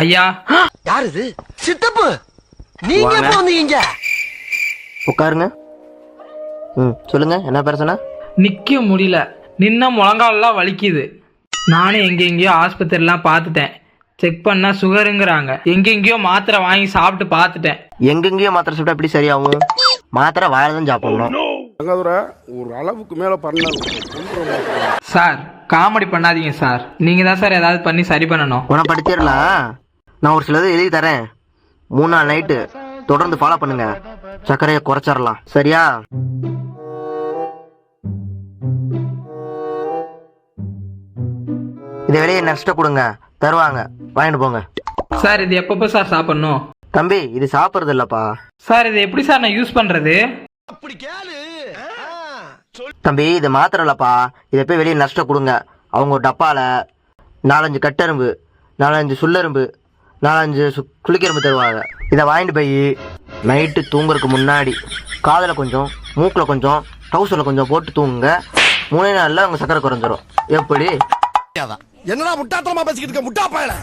ஐயா. யாரு இது சித்தப்பு! நீங்க. எப்ப வந்தீங்க? உட்காருங்க. ம் சொல்லுங்க. என்ன பிரச்சனை நிக்க முடியல. நின்ன முழங்காலெல்லாம் வலிக்குது. நானும் எங்க எங்கேயோ ஆஸ்பத்திரிலாம் பார்த்துட்டேன். செக் பண்ணா சுகருங்கிறாங்க. எங்கெங்கேயோ மாத்திரை வாங்கி சாப்பிட்டு பார்த்துட்டேன். எங்கெங்கேயோ மாத்திரை சாப்பிட்டா எப்படி சரியாகும்? மாத்திரை வாயில தான் சாப்பிடணும். ஒரு அளவுக்கு மேல பண்ண சார் காமெடி பண்ணாதீங்க சார். நீங்க தான் சார் ஏதாவது பண்ணி சரி பண்ணணும். குணப்படுத்திடலாம் நான் ஒரு சிலது எழுதி தரேன். மூணு நாள் நைட்டு தொடர்ந்து ஃபாலோ பண்ணுங்க. சர்க்கரையை குறைச்சிடலாம். சரியா? இதை வெளியே நெக்ஸ்ட்டை கொடுங்க. தருவாங்க. வாங்கிட்டு போங்க. சார் இது எப்பப்போ சார் சாப்பிடணும்? தம்பி இது சாப்பிட்றது இல்லப்பா சார் இது எப்படி சார் நான் யூஸ் பண்றது? அப்படி கேளு. தம்பி இது மாத்திரை இல்லப்பா. இதை போய் வெளியே நஷ்டம் கொடுங்க. அவங்க ஒரு டப்பால நாலஞ்சு கட்டெரும்பு நாலஞ்சு சுள்ளெரும்பு நாலஞ்சு சு குளிக்கெரும்பு தருவாங்க. இதை வாங்கிட்டு போய் நைட்டு தூங்குறதுக்கு முன்னாடி காதில் கொஞ்சம் மூக்கில் கொஞ்சம் டவுசரில் கொஞ்சம் போட்டு தூங்குங்க. மூணே நாளில் உங்கள் சக்கரை குறைஞ்சிரும். எப்படி? என்னடா முட்டாத்தனமா பேசிக்கிட்டு இருக்க? முட்டா பயல.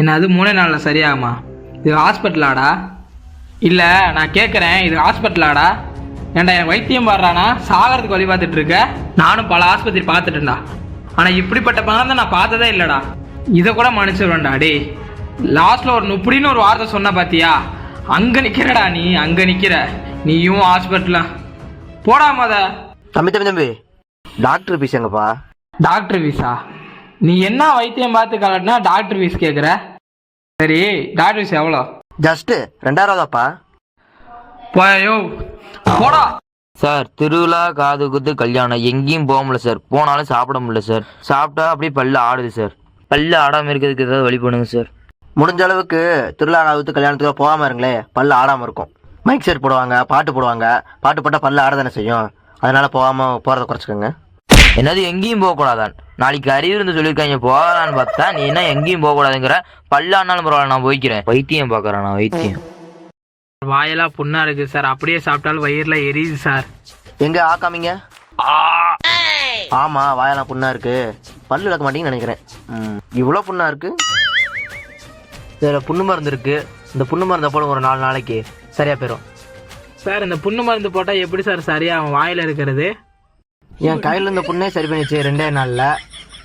என்ன அது மூணே நாளில் சரியாகுமா? இது ஹாஸ்பிட்டலாடா? இல்லை நான் கேட்குறேன் இது ஹாஸ்பிட்டலாடா? ஏன்டா என் வைத்தியம் பாடுறானா சாகிறதுக்கு வழி பார்த்துட்டு இருக்க நானும் பல ஆஸ்பத்திரி பார்த்துட்டேன்டா. ஆனால் இப்படிப்பட்ட பணத்தை நான் பார்த்ததே இல்லைடா. இதை கூட மன்னிச்சிடுவேன்டா டேய். லாஸ்ட்டில் ஒரு நுப்படின்னு ஒரு வார்த்தை சொன்ன பாத்தியா? அங்கே நிற்கிறடா நீ அங்கே நிற்கிற நீயும் ஹாஸ்பிட்டலில் போடா மொத. தம்பி தம்பி தம்பி. டாக்டர் பீஸ் எங்கப்பா? டாக்டர் வீஸா நீ என்ன வைத்தியம் பார்த்து கலட்டினா டாக்டர் வீஸ் கேட்குற சரி டாக்டர் வீஸ் எவ்வளோ? ஜஸ்ட்டு ரெண்டாயிரூவாப்பா போயோ போடா. சார் திருவிழா காது குத்து கல்யாணம். எங்கேயும் போக முடியல சார். போனாலும் சாப்பிட முடியல சார். சாப்பிட்டா அப்படியே பல்லு ஆடுது சார். பல்லு ஆடாமல் இருக்கிறதுக்கு ஏதாவது வழி பண்ணுங்க சார். முடிஞ்ச அளவுக்கு திருவிழா காலத்து கல்யாணத்துக்கு போகாமல் இருங்களே பல்லு ஆடாமல் இருக்கும். மைக் செட் போடுவாங்க பாட்டு போடுவாங்க பாட்டு போட்டால் பல்லு ஆட தானே செய்யும். அதனால போகாமல் போகிறத குறைச்சிக்கோங்க. என்னது எங்கேயும் போகக்கூடாதான்? நாளைக்கு அறிவு இருந்து சொல்லியிருக்காங்க போகலான்னு பார்த்தா நீ என்ன எங்கேயும் போகக்கூடாதுங்கிற பல்லு ஆனாலும் பரவாயில்ல நான் போய்க்கிறேன். வைத்தியம் பார்க்குறேன் நான் வைத்தியம். வாயெல்லாம் புண்ணா இருக்கு சார். அப்படியே சாப்பிட்டாலும் வயிறுல எரியுது சார். எங்க ஆக்காமீங்க ஆமா வாயெல்லாம் புண்ணா இருக்கு. பல்லு விளக்க மாட்டீங்கன்னு நினைக்கிறேன். இவ்வளோ புண்ணா இருக்கு? இதில் புண்ணு மருந்து இருக்கு. இந்த புண்ணு மருந்தை போடுங்க ஒரு நாலு நாளைக்கு. சரியா போயிடும் சார் இந்த புண்ணு மருந்து போட்டால் எப்படி சார் சரியாகும் வாயில் இருக்கிறது? என் கையில இருந்த புண்ணே சரி பண்ணிச்சு ரெண்டே நாள்ல.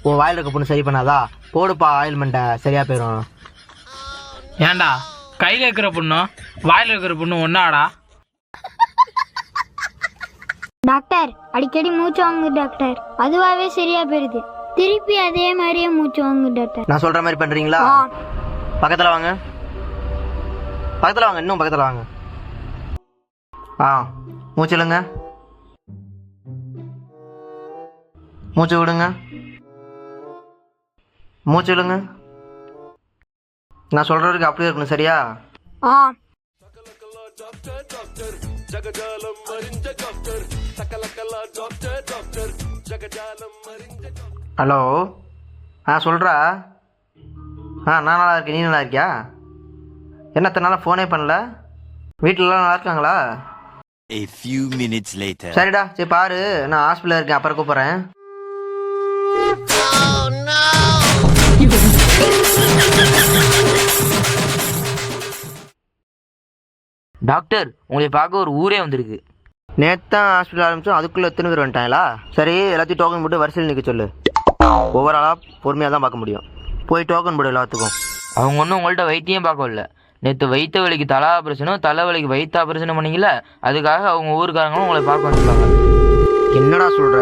உன் வாயில இருக்க புண்ணு சரி பண்ணாதா? போடுப்பா ஆயில்மெண்ட்டை சரியா போயிடும் ஏன்டா? கையில் இருக்கிற புண்ணும் வாயில் இருக்கிற புண்ணும் ஒன்றாடா டாக்டர் அடிக்கடி மூச்சு வாங்கு டாக்டர். அதுவாவே சரியா போயிருது. திருப்பி அதே மாதிரியே மூச்சு வாங்கு டாக்டர். நான் சொல்ற மாதிரி பண்றீங்களா? பக்கத்துல வாங்க. பக்கத்துல வாங்க இன்னும் பக்கத்துல வாங்க. ஆ மூச்சு இழுங்க. மூச்சு விடுங்க. மூச்சு இழுங்க. நான் சொல்ற வரைக்கும் அப்படியே இருக்கணும் சரியா? ஆ. ஹலோ ஆ சொல்கிறா ஆ நான் நல்லா இருக்கேன். நீ நல்லா இருக்கியா? என்ன நாளாக ஃபோனே பண்ணல? வீட்டிலலாம் நல்லா இருக்காங்களா? A few minutes later. சரிடா சரி பாரு. நான் ஹாஸ்பிட்டலில் இருக்கேன். அப்புறம் கூப்பிட்றேன். டாக்டர் உங்களை பார்க்க ஒரு ஊரே வந்திருக்கு. நேற்று தான் ஹாஸ்பிட்டல் ஆரம்பிச்சோம். அதுக்குள்ளே எத்தனை பேர் வந்துட்டாங்களா? சரி எல்லாத்தையும் டோக்கன் போட்டு வரிசையில் நிற்க சொல்லு. ஆளாக பொறுமையாக தான் பார்க்க முடியும். போய் டோக்கன் போடு எல்லாத்துக்கும். அவங்க ஒன்றும் உங்கள்கிட்ட வைத்தியம் பார்க்கல நேற்று வைத்த வலிக்கு தலா ஆபரேஷனும் தலைவலிக்கு வைத்த ஆபரேஷனும் பண்ணீங்கள அதுக்காக அவங்க ஊருக்காரங்களும் உங்களை பார்க்க வந்துருக்காங்க என்னடா சொல்கிற